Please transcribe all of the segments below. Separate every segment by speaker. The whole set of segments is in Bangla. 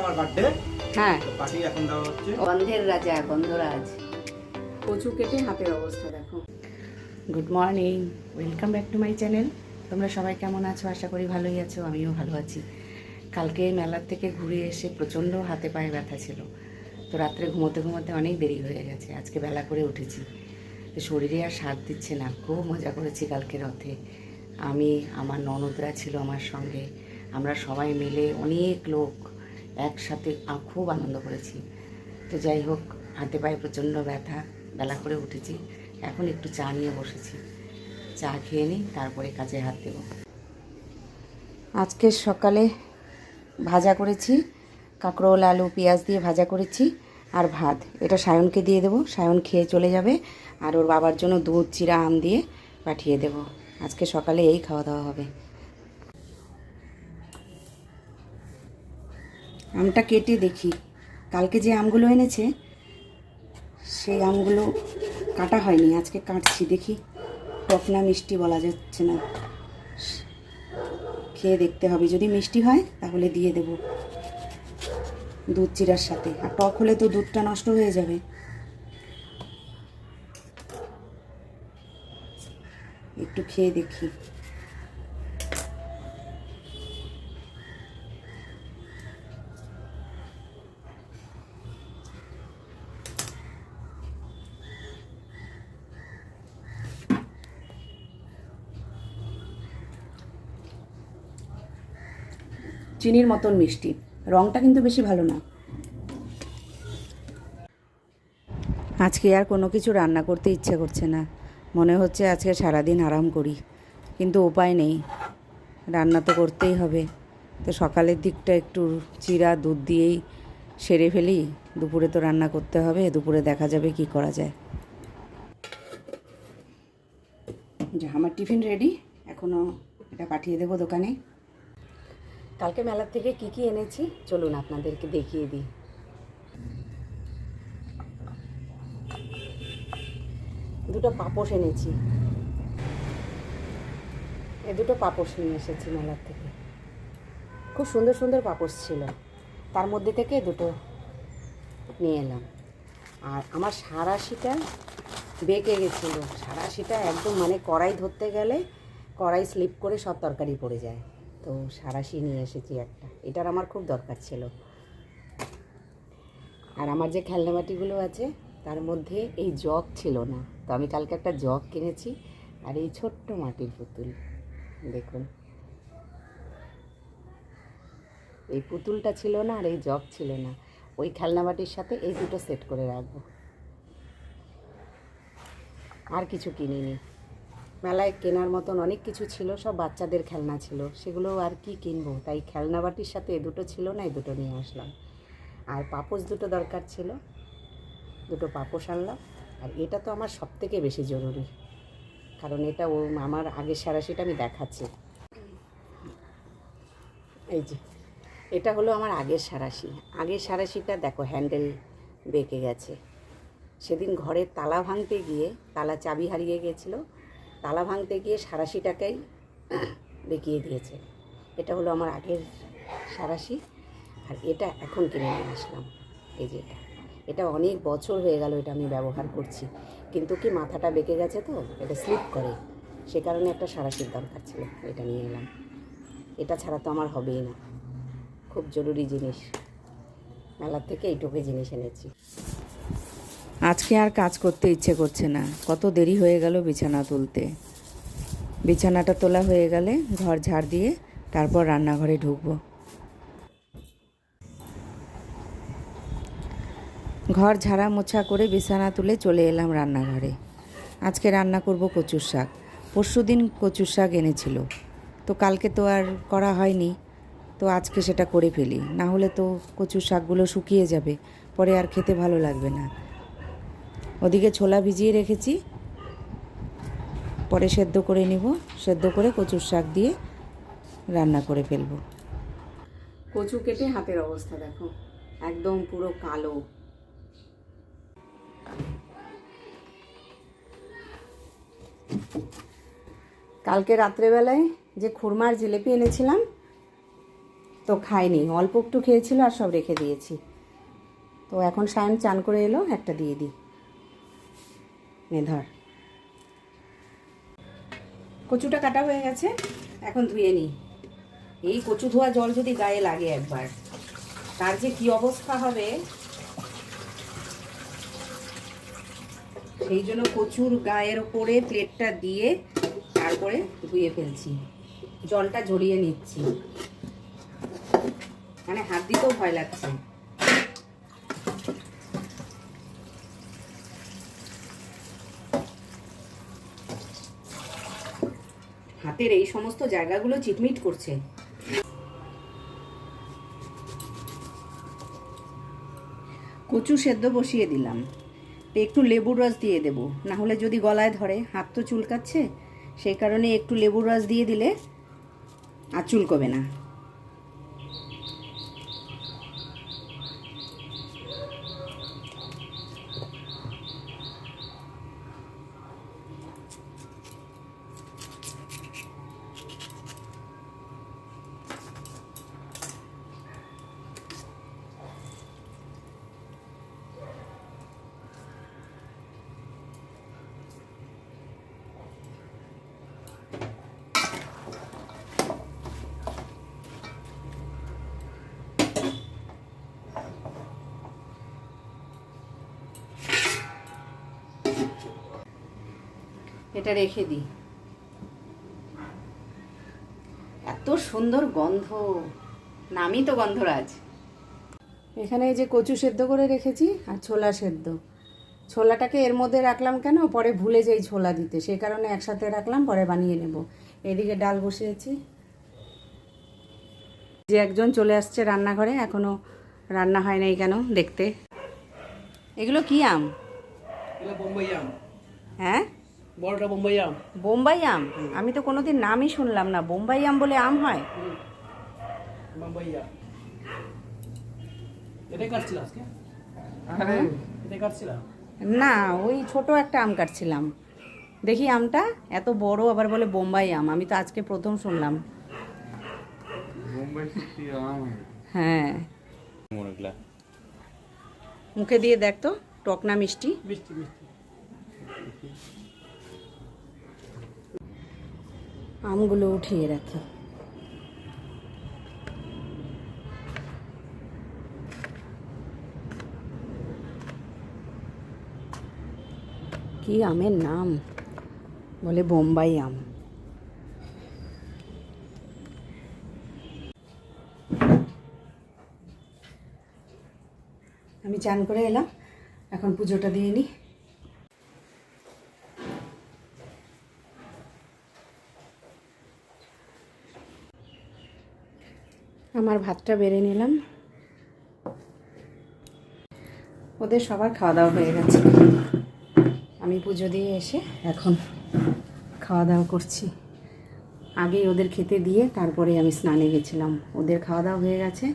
Speaker 1: আমার বার্থডে হ্যাঁ পার্টি এখন দেওয়া হচ্ছে
Speaker 2: গন্ধের রাজা কচু কেটে হাতের অবস্থা দেখো good morning welcome back to my channel তোমরা সবাই কেমন আছো আশা করি ভালোই আছো আমিও ভালো আছি কালকে মেলার থেকে ঘুরে এসে প্রচণ্ড হাতে পায়ে ব্যথা ছিল তো রাত্রে ঘুমোতে ঘুমোতে অনেক দেরি হয়ে গেছে আজকে বেলা করে উঠেছি তো শরীরে আর সাথ দিচ্ছে না খুব মজা করেছি কালকে রথে আমি আমার ননদরা ছিল আমার সঙ্গে আমরা সবাই মিলে অনেক লোক একসাথে খুব আনন্দ করেছি তো যাই হোক হাতে পায়ে প্রচণ্ড ব্যথা বেলা করে উঠেছি এখন একটু চা নিয়ে বসেছি চা খেয়ে নিই তারপরে কাজে হাত দেব আজকে সকালে ভাজা করেছি কাঁকরোল আলু পেঁয়াজ দিয়ে ভাজা করেছি আর ভাত এটা সায়নকে দিয়ে দেবো সায়ন খেয়ে চলে যাবে আর ওর বাবার জন্য দুধ চিরা আম দিয়ে পাঠিয়ে দেব আজকে সকালে এই খাওয়া দাওয়া হবে আমটা কেটে দেখি কালকে যে আমগুলো এনেছে সেই আমগুলো কাটা হয়নি আজকে কাটছি দেখি টক না মিষ্টি বলা যাচ্ছে না খেয়ে দেখতে হবে যদি মিষ্টি হয় তাহলে দিয়ে দেব দুধ চিরার সাথে আর টক হলে তো দুধটা নষ্ট হয়ে যাবে একটু খেয়ে দেখি চিনির মতন মিষ্টি রঙটা কিন্তু বেশি ভালো না আজকে আর কোনো কিছু রান্না করতে ইচ্ছে করছে না মনে হচ্ছে আজকে সারাদিন আরাম করি কিন্তু উপায় নেই রান্না তো করতেই হবে তো সকালের দিকটা একটু চিরা দুধ দিয়েই সেরে ফেলি দুপুরে তো রান্না করতে হবে দুপুরে দেখা যাবে কি করা যায় যা আমার টিফিন রেডি এখনও এটা পাঠিয়ে দেবো দোকানে কালকে মেলার থেকে কি কি এনেছি চলুন আপনাদেরকে দেখিয়ে দিই দুটো পাপোশ এনেছি এ দুটো পাপোশ নিয়ে এসেছি মেলার থেকে খুব সুন্দর সুন্দর পাপোশ ছিল তার মধ্যে থেকে দুটো নিয়ে এলাম আর আমার সারাশিটা বেঁকে গেছিলো সারাশিটা একদম মানে কড়াই ধরতে গেলে কড়াই স্লিপ করে সব তরকারি পড়ে যায় তো সারাশি নিয়ে এসেছি একটা এটার আমার খুব দরকার ছিল আর আমার যে খেলনাবাটিগুলো আছে তার মধ্যে এই জগ ছিল না তো আমি কালকে একটা জগ কিনেছি আর এই ছোট্ট মাটির পুতুল দেখুন এই পুতুলটা ছিল না আর এই জগ ছিল না ওই খেলনাবাটির সাথে এই দুটো সেট করে রাখবো আর কিছু কিনিনি মেলায় কেনার মতন অনেক কিছু ছিল সব বাচ্চাদের খেলনা ছিল সেগুলো আর কি কিনবো তাই খেলনা বাটির সাথে এ দুটো ছিল না এ দুটো নিয়ে আসলাম আর পাপস দুটো দরকার ছিল দুটো পাপস আনলাম আর এটা তো আমার সব থেকে বেশি জরুরি কারণ এটা ও আমার আগের সেটা আমি দেখাচ্ছি এই যে এটা হলো আমার আগের সারাশি আগের সারাশিটা দেখো হ্যান্ডেল বেঁকে গেছে সেদিন ঘরের তালা ভাঙতে গিয়ে তালা চাবি হারিয়ে গেছিলো তালা ভাঙতে গিয়ে সারাশি টাকাই বেঁকিয়ে দিয়েছে এটা হলো আমার আগের সারাশি আর এটা এখন কিনে নিয়ে আসলাম এই যে এটা এটা অনেক বছর হয়ে গেল এটা আমি ব্যবহার করছি কিন্তু কি মাথাটা বেঁকে গেছে তো এটা স্লিপ করে সে কারণে একটা সারাশির দরকার ছিল এটা নিয়ে এলাম এটা ছাড়া তো আমার হবেই না খুব জরুরি জিনিস মেলার থেকে এইটুকু জিনিস এনেছি আজকে আর কাজ করতে ইচ্ছে করছে না কত দেরি হয়ে গেল বিছানা তুলতে বিছানাটা তোলা হয়ে গেলে ঘর ঝাড় দিয়ে তারপর রান্নাঘরে ঢুকবো ঘর ঝাড়া মোছা করে বিছানা তুলে চলে এলাম রান্নাঘরে আজকে রান্না করব কচুর শাক পরশু দিন কচুর শাক এনেছিল তো কালকে তো আর করা হয়নি তো আজকে সেটা করে ফেলি না হলে তো কচুর শাকগুলো শুকিয়ে যাবে পরে আর খেতে ভালো লাগবে না ওদিকে ছোলা ভিজিয়ে রেখেছি পরে সেদ্ধ করে নিব সেদ্ধ করে কচুর শাক দিয়ে রান্না করে ফেলব কচু কেটে হাতের অবস্থা দেখো একদম পুরো কালো কালকে রাত্রেবেলায় যে খুরমার জিলেপি এনেছিলাম তো খাইনি অল্প একটু খেয়েছিল আর সব রেখে দিয়েছি তো এখন সায়ন চান করে এলো একটা দিয়ে দিই নে ধর কচুটা কাটা হয়ে গেছে এখন ধুয়ে নিই এই কচু ধোয়া জল যদি গায়ে লাগে একবার তার যে কি অবস্থা হবে সেই জন্য কচুর গায়ের ওপরে প্লেটটা দিয়ে তারপরে ধুয়ে ফেলছি জলটা ঝরিয়ে নিচ্ছি মানে হাত দিতেও ভয় লাগছে হাতের এই সমস্ত জায়গাগুলো চিটমিট করছে কচু সেদ্ধ বসিয়ে দিলাম একটু লেবুর রস দিয়ে দেবো নাহলে যদি গলায় ধরে হাত তো চুলকাচ্ছে সেই কারণে একটু লেবুর রস দিয়ে দিলে আর চুলকবে না এটা রেখে দিই এত সুন্দর গন্ধ নামই তো গন্ধরাজ এখানে যে কচু সেদ্ধ করে রেখেছি আর ছোলা সেদ্ধ ছোলাটাকে এর মধ্যে রাখলাম কেন পরে ভুলে যাই ছোলা দিতে সেই কারণে একসাথে রাখলাম পরে বানিয়ে নেব এদিকে ডাল বসিয়েছি যে একজন চলে আসছে রান্নাঘরে এখনও রান্না হয় নাই কেন দেখতে এগুলো কি আম হ্যাঁ
Speaker 3: বড়টা বোম্বাই আম
Speaker 2: বোম্বাই আম আমি তো কোনোদিন নামই শুনলাম না বোম্বাই আম বলে আম হয়
Speaker 3: বোম্বাই আম কাটছিল আজকে
Speaker 2: না ওই ছোট একটা আম কাটছিলাম দেখি আমটা এত বড় আবার বলে বোম্বাই আম আমি তো আজকে প্রথম শুনলাম হ্যাঁ মুখে দিয়ে দেখ তো টকনা মিষ্টি মিষ্টি মিষ্টি আমগুলো উঠিয়ে রাখি কি আমের নাম বলে বোম্বাই আম আমি চান করে এলাম এখন পুজোটা দিয়ে নিই আমার ভাতটা বেড়ে নিলাম ওদের সবার খাওয়া দাওয়া হয়ে গেছে আমি পুজো দিয়ে এসে এখন খাওয়া দাওয়া করছি আগে ওদের খেতে দিয়ে তারপরে আমি স্নানে গেছিলাম ওদের খাওয়া দাওয়া হয়ে গেছে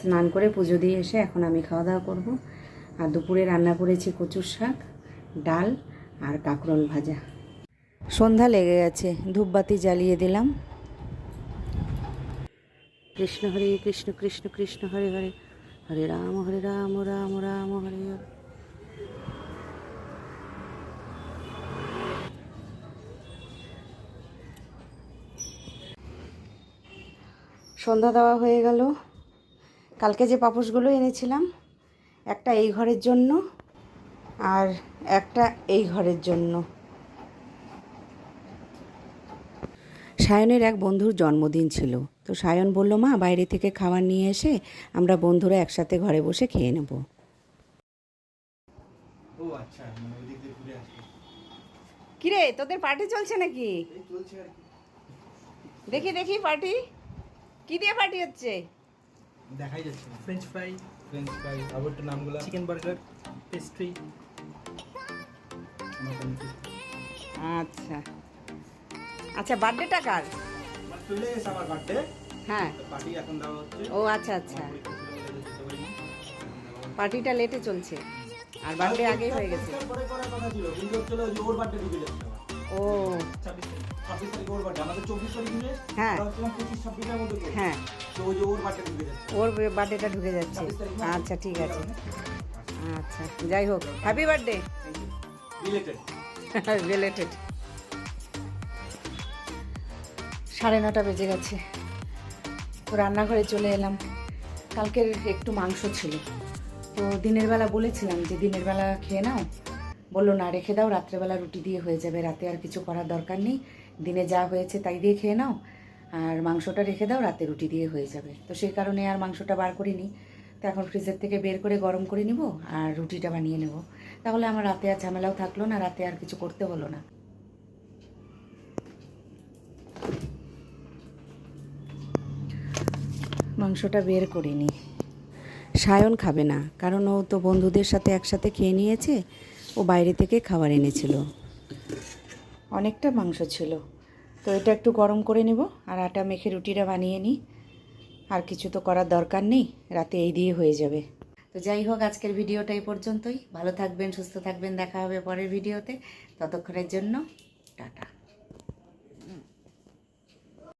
Speaker 2: স্নান করে পুজো দিয়ে এসে এখন আমি খাওয়া দাওয়া করব আর দুপুরে রান্না করেছি কচুর শাক ডাল আর কাঁকরোল ভাজা সন্ধ্যা লেগে গেছে ধূপবাতি জ্বালিয়ে দিলাম কৃষ্ণ হরে কৃষ্ণ কৃষ্ণ কৃষ্ণ হরে হরে হরে রাম হরে রাম রাম রাম হরে হরে সন্ধ্যা দেওয়া হয়ে গেল কালকে যে পাপোশগুলো এনেছিলাম একটা এই ঘরের জন্য আর একটা এই ঘরের জন্য সায়নের এক বন্ধুর জন্মদিন ছিল তো সায়ন বলল মা বাইরে থেকে খাবার নিয়ে এসে আমরা বন্ধুরা একসাথে ঘরে বসে খেয়ে নেব আচ্ছা, মানে কিরে তোদের পার্টি চলছে নাকি দেখি দেখি পার্টি কি দিয়ে পার্টি হচ্ছে
Speaker 3: দেখাই যাচ্ছে
Speaker 4: ফ্রেঞ্চ ফ্রাই ফ্রেঞ্চ ফ্রাই আবার নামগুলো চিকেন বার্গার পেস্ট্রি
Speaker 2: আচ্ছা আচ্ছা বার্থডেটা কার
Speaker 3: চলে আমার বার্থডে হ্যাঁ পার্টি এখন দেওয়া হচ্ছে
Speaker 2: ও আচ্ছা আচ্ছা পার্টিটা লেটে চলছে আর বার্থডে আগেই হয়ে গেছে
Speaker 3: পরে কথা ছিল চলে ওর বার্থডে
Speaker 2: ও 26
Speaker 3: তারিখ ওর বার্থডে আমাদের 24 হ্যাঁ 25 26 এর মধ্যে হ্যাঁ তো ওই যে ওর বার্থডে ঢুকে যাচ্ছে
Speaker 2: ওর বার্থডেটা ঢুকে যাচ্ছে আচ্ছা ঠিক আছে আচ্ছা যাই হোক হ্যাপি বার্থডে রিলেটেড রিলেটেড সাড়ে নটা বেজে গেছে তো রান্নাঘরে চলে এলাম কালকের একটু মাংস ছিল তো দিনের বেলা বলেছিলাম যে দিনের বেলা খেয়ে নাও বললো না রেখে দাও রাত্রেবেলা রুটি দিয়ে হয়ে যাবে রাতে আর কিছু করার দরকার নেই দিনে যা হয়েছে তাই দিয়ে খেয়ে নাও আর মাংসটা রেখে দাও রাতে রুটি দিয়ে হয়ে যাবে তো সেই কারণে আর মাংসটা বার করিনি তো এখন ফ্রিজের থেকে বের করে গরম করে নিব আর রুটিটা বানিয়ে নেব তাহলে আমার রাতে আর ঝামেলাও থাকলো না রাতে আর কিছু করতে হলো না মাংসটা বের করে নি সায়ন খাবে না কারণ ও তো বন্ধুদের সাথে একসাথে খেয়ে নিয়েছে ও বাইরে থেকে খাবার এনেছিল অনেকটা মাংস ছিল তো এটা একটু গরম করে নেব আর আটা মেখে রুটিটা বানিয়ে নিই আর কিছু তো করার দরকার নেই রাতে এই দিয়ে হয়ে যাবে তো যাই হোক আজকের ভিডিওটা এই পর্যন্তই ভালো থাকবেন সুস্থ থাকবেন দেখা হবে পরের ভিডিওতে ততক্ষণের জন্য টাটা